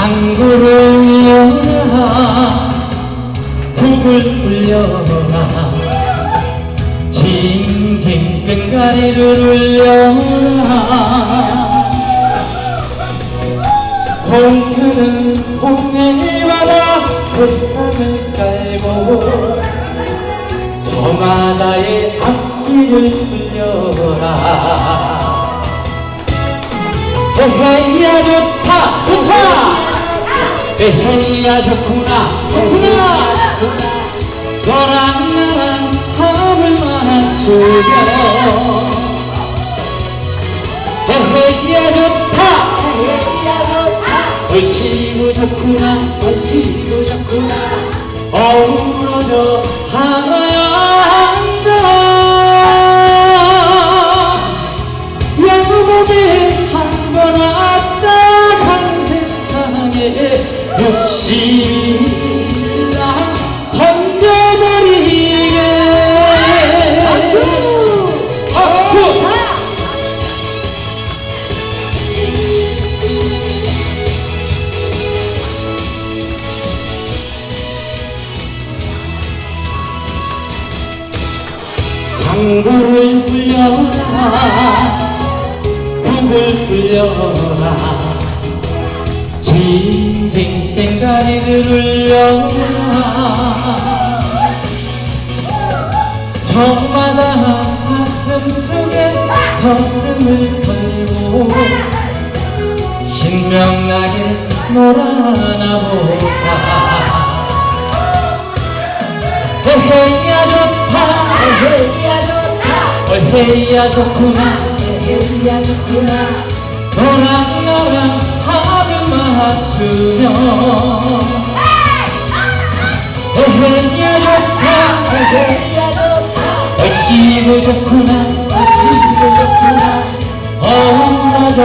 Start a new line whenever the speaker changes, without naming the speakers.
장구를 울려라. 북을 울려라. 징징 끈가리를 울려라. 홍주는 홍해이 바다 세상을 깔고 저마다의 앞길을 흘려라. 헤헤야 좋다 좋다 헤헤야 좋구나. 좋구나. 너랑 나랑 합을 맞추며 헤헤야 좋다. 얼씨구 좋구나. 얼씨구 좋구나. 어우러져 하나야 장구를 불려라. 북을 불려라. 징징땡가리를 울려라. 저마다 가슴 속에 전음을 걸고 신명나게 놀아나 보자 헤헤야 좋다 헤헤야 좋다 헤헤야 좋구나. 헤헤야 좋구나. 너랑 나랑 합을 맞추며 헤헤야 좋다 헤헤야 좋다 얼씨구 좋구나. 얼씨구 좋구나. 어우러져